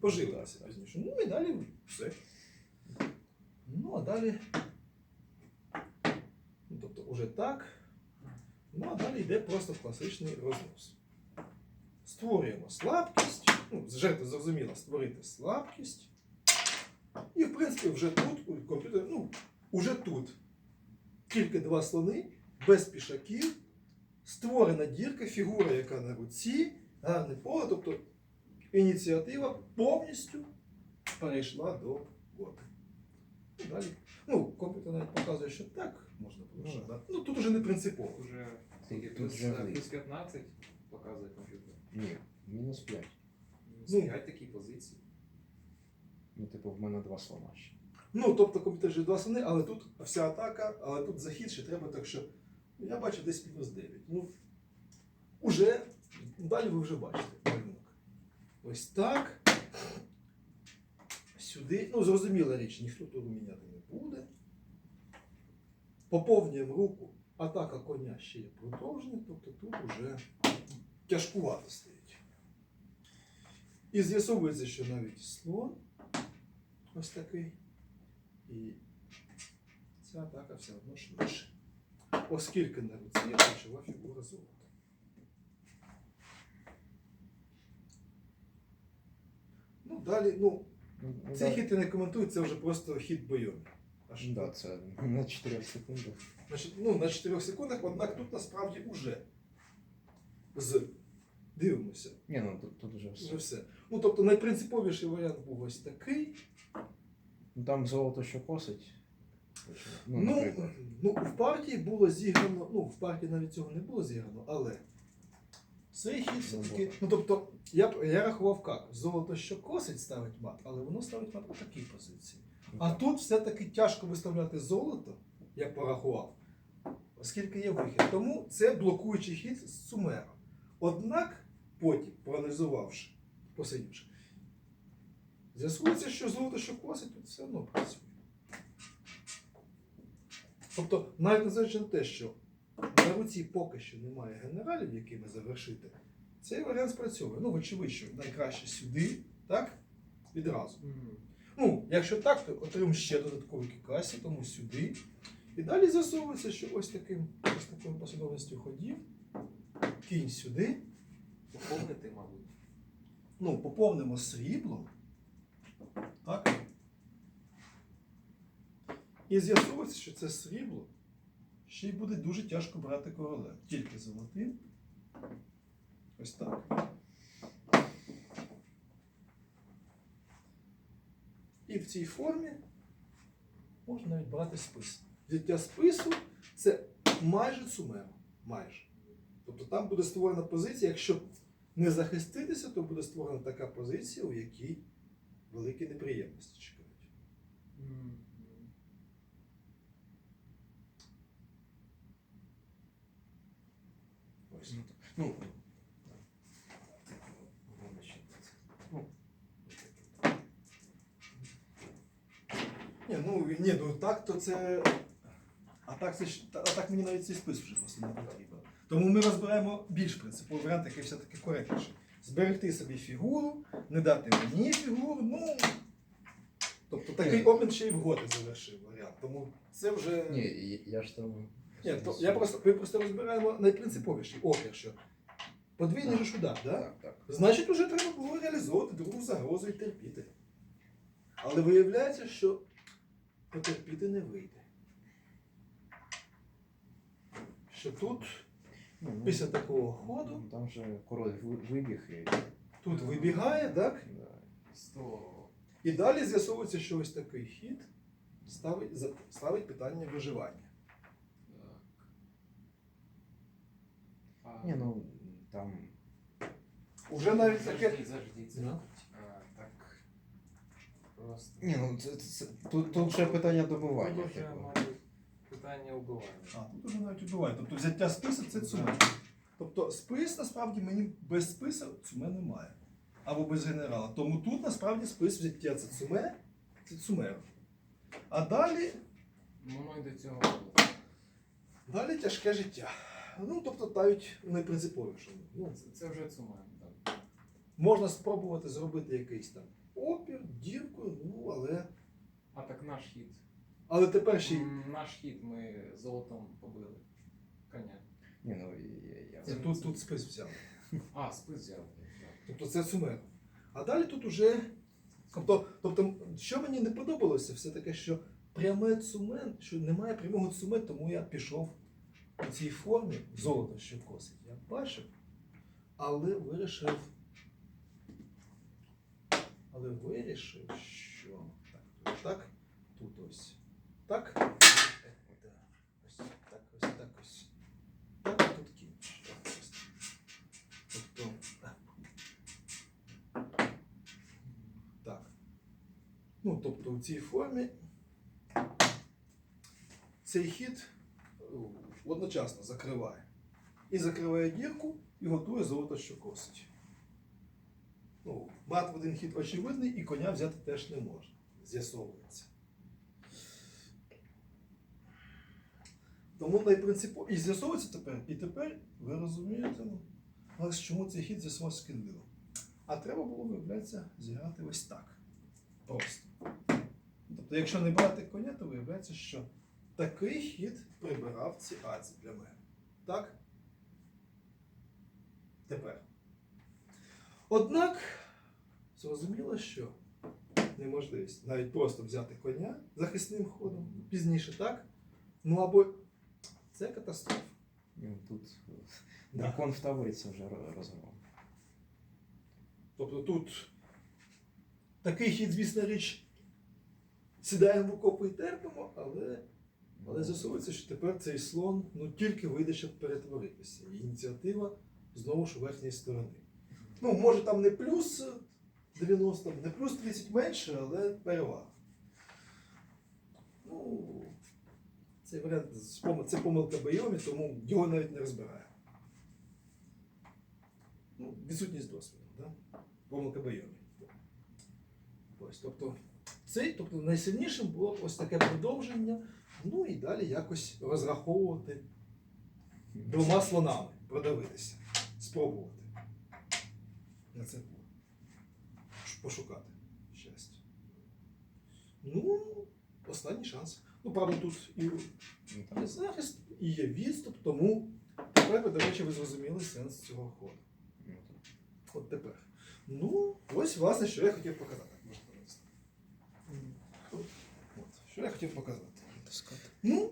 Пожилилися пізніше. Ну і далі все. Ну, а далі. Ну, тобто, уже так. Ну, а далі йде просто класичний рознос. Створюємо слабкість. Ну, жертва зрозуміла, створити слабкість. І, в принципі, вже тут у комп'ютері, ну, уже тут тільки два слони, без пішаків, створена дірка, фігура, яка на руці, гарне поле, тобто ініціатива повністю перейшла до. Ну, далі. Ну, комп'ютер навіть показує, що так можна порушити. Ну, да. Ну тут уже не принципово. Уже Тут- скільки? тут плюс, вже плюс 15 показує комп'ютер. Ні, мінус 5. Мінус Ну. 5 такі позиції. Ну, типу, в мене два слона ще. Ну, тобто комп'ютер вже два слони, але тут вся атака, але тут захід ще треба, так що ну, я бачу десь мінус 9. Ну, уже, далі ви вже бачите. Ось так. Сюди. Ну, зрозуміла річ, ніхто тут міняти не буде. Поповнюємо руку. Атака коня ще є продовження, тобто тут уже тяжкувато стоїть. І з'ясовується, що навіть слон ось такий. І ця атака все одно швидше. Оскільки на руці є ключова фігура золота. Далі, ну, цей хід я не коментую, це вже просто хід бойовий. Аж Да, це на 4 секундах. Значить, ну, на 4 секундах, однак тут насправді уже з. Дивимося. Ні, ну тут, тут вже все. Вже все. Ну, тобто найпринциповіший варіант був ось такий. Ну там золото що косить. Ну, Ну, наприклад. ну, в партії було зіграно, ну, в партії навіть цього не було зіграно, але цей хід все-таки. Ну, тобто, я, я рахував як, золото, що косить, ставить мат, але воно ставить мат у такій позиції. Ну, А тут все-таки тяжко виставляти золото, я порахував, оскільки є вихід. Тому це блокуючий хід з сумером. Однак, потім, проаналізувавши, посидівши, з'ясується, що золото, що косить, тут все одно працює. Тобто, навіть незважаючи на те, що на руці поки що немає генералів, якими завершити, цей варіант спрацьовує. Ну, вочевидь, що найкраще сюди, так? Відразу. Ну, якщо так, то отримаємо ще додаткові кікасі, тому сюди. І далі з'ясовується, що ось таким ось такою послідовністю ходів, кінь сюди. Поповнити, мабуть. Ну, поповнимо сріблом. Так? І з'ясовується, що це срібло ще й буде дуже тяжко брати королем. Тільки золотим. Ось так. І в цій формі можна навіть брати спис. Взяття спису це майже цумеро. Майже. Тобто там буде створена позиція, якщо не захиститися, то буде створена така позиція, у якій великі неприємності чекають. Ось. Ну, Ні, ну ні, ну так то це. А так, це ж- а так мені навіть цей спис вже просто не потрібен. Тому ми розберемо більш принциповий варіант, який все-таки коректніший. Зберегти собі фігуру, не дати мені фігуру, ну. Тобто такий обмін ще й вгоди завершив варіант. Тому це вже. Ні, я- я ж там. Ні, то я просто, ми просто розбираємо найпринциповіший опір, що подвійний ж удар, да? Так, так. Значить, вже треба було реалізовувати другу загрозу і терпіти. Але виявляється, що потерпіти не вийде. Що тут, Ну, ну, після такого ходу, ну, Там же король ви- вибіг і. тут вибігає, так? Да. 100. І далі з'ясовується, що ось такий хід ставить, за- ставить питання виживання. Так. А, Ні, ну там. Уже навіть таке. Заждіть, Ну. А, так. Просто. Ні, ну це, це, тут, тут вже питання добування. Тут вже, типу. мабуть, питання убивання. А, тут уже навіть убиває. Тобто взяття списа це цуме. Тобто спис насправді мені без списа цуме немає. Або без генерала. Тому тут насправді спис взяття це цуме, це цумер. А далі, Ну, ну і до цього. далі тяжке життя. Ну, тобто навіть найпринциповіше. Ну, Це, це вже цумен. Так. Можна спробувати зробити якийсь там опір, дірку, ну але. А так наш хід. Але тепер ще й. М, Наш хід ми золотом побили. Коня. Ні, ну я, я, Ні, Тут, тут спис взяв. А, спис взяв. так. Тобто це сумен. А далі тут уже. Тобто, тобто, що мені не подобалося, все таке, що пряме цумен, що немає прямого цумен, тому я пішов у цій формі золото, що косить. Я бачив, але вирішив. Але вирішив, що так, так, тут ось так. е, Ось так, ось так ось. Так, тут кінч. Так, ось. Тобто. Так. Ну, тобто в цій формі цей хід одночасно закриває. І закриває дірку, і готує золото, що косить. Ну, мат в один хід очевидний, і коня взяти теж не можна. З'ясовується. Тому найпринципово. І з'ясовується тепер. І тепер ви розумієте, ну, але чому цей хід з'ясувався шкідливо. А треба було, виявляється, зіграти ось так. Просто. Тобто, якщо не брати коня, то виявляється, що такий хід прибирав ці аці для мене. Так? Тепер. Однак, зрозуміло, що неможливість навіть просто взяти коня захисним ходом пізніше, так? Ну або це катастрофа. ну, тут Да. дракон в таблиці вже ро- Тобто тут такий хід, звісно, річ, сідаємо в окопи і терпимо, але, але з'ясовується, що тепер цей слон ну, тільки вийде, щоб перетворитися. Ініціатива знову ж верхньої сторони. Ну, може там не плюс 90, не плюс 30 менше, але перевага. Ну, цей варіант це помилка Байомі, тому його навіть не розбирає. Ну, відсутність досвіду, да? помилка Байомі. Ось, тобто, цей, тобто найсильнішим було ось таке продовження, ну і далі якось розраховувати двома слонами, продавитися, спробувати на це. Пошукати щастя. Ну, останній шанс. Ну, правда, тут і Ну, захист, і є відступ, тому тепер, до речі, ви зрозуміли сенс цього ходу. От тепер. Ну, ось, власне, що я хотів показати. От, що я хотів показати. Ну,